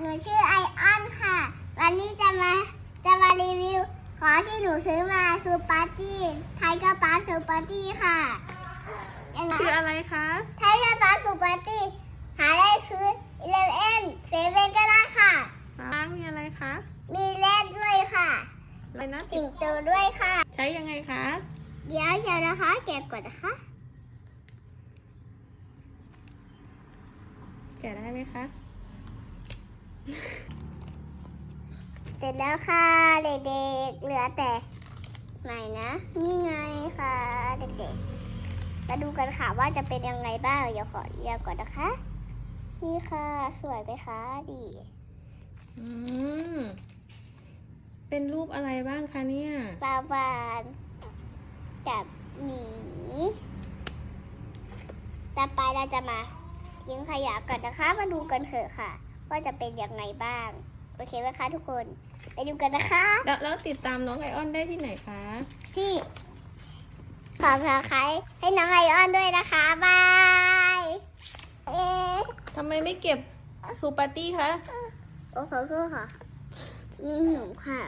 หนูชื่อไอออนค่ะ วันนี้จะมาจะมารีวิวของที่หนูซื้อมาซูปาร์ตี้ไทยกระป๋าซูปาร์ตี้ค่ะยังไงคืออะไรคะไทยกระป๋าซูปาร์ตี้หาได้คือเลเว่นเซเว่นก็ได้ค่ะล้างมีอะไรคะ มีเล่นด้วยค่ะอะไรนะติ่งโตด้วยค่ะ ใช้ยังไงคะ เดี๋ยวเดี๋ยวนะคะเก็บก่อนนะคะ แกะได้ไหมคะ เสร็จแล้วค่ะเด็กๆ เหลือแต่ไหนนะ นี่ไงค่ะเด็กๆ มาดูกันค่ะว่าจะเป็นยังไงบ้างเดี๋ยวขอเรียงก่อนนะคะ นี่ค่ะ สวยไหมคะดีอืมเป็นรูปอะไรบ้างคะเนี่ยปลาวานกับหมีต่อไปเราจะมาทิ้งขยะก่อนนะคะ มาดูกันเถอะค่ะ ว่าจะเป็นยังไงบ้าง โอเคไหมคะทุกคน ไปดูกันนะคะ แล้วแล้วติดตามน้องไอออนได้ที่ไหนคะ ที่ขอพาใครให้น้องไอออนด้วยนะคะบายเอ๊ะทำไมไม่เก็บซูปาร์ตี้คะ โอ้ขอโทษค่ะอืมหนูค่ะ